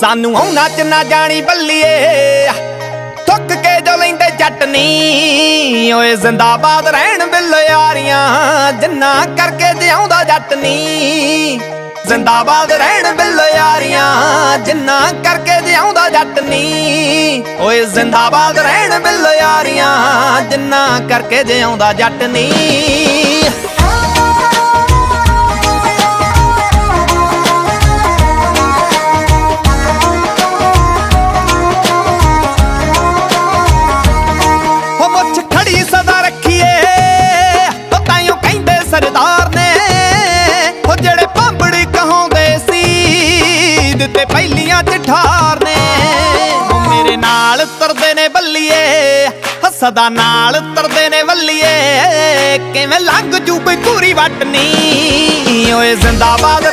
ਸਾਨੂੰ ਉਹਨਾਂ ਚ ਨਾ ਜਾਣੀ ਬੱਲੀਏ। ਥੁੱਕ ਕੇ ਜੋ ਲੈਂਦੇ ਜੱਟ ਓਏ ਜ਼ਿੰਦਾਬਾਦ ਰਹਿਣ ਬਿੱਲ ਯਾਰੀਆਂ, ਜਿੰਨਾ ਕਰਕੇ ਜਿਉਂਦਾ ਜੱਟਨੀ। ਜ਼ਿੰਦਾਬਾਦ ਰਹਿਣ ਬਿੱਲ ਯਾਰੀਆਂ, ਜਿੰਨਾ ਕਰਕੇ ਜਿਉਂਦਾ ਜੱਟਨੀ। ਓਏ ਜ਼ਿੰਦਾਬਾਦ ਰਹਿਣ ਬਿੱਲ ਯਾਰੀਆਂ, ਜਿੰਨਾ ਕਰਕੇ ਜਿਉਂਦਾ ਜੱਟਨੀ। ਸੀ ਪਹਿਲੀਆਂ ਚ ਠਾਰ ਨੇ। ਉਹ ਮੇਰੇ ਨਾਲ ਤਰਦੇ ਨੇ ਬੱਲੀਏ, ਹੱਸਦਾ ਨਾਲ ਤਰਦੇ ਨੇ ਬੱਲੀਏ। ਕਿਵੇਂ ਲੰਘ ਜੂ ਕੋਈ ਪੂਰੀ ਵਟਨੀ? ਓਏ ਜ਼ਿੰਦਾਬਾਦ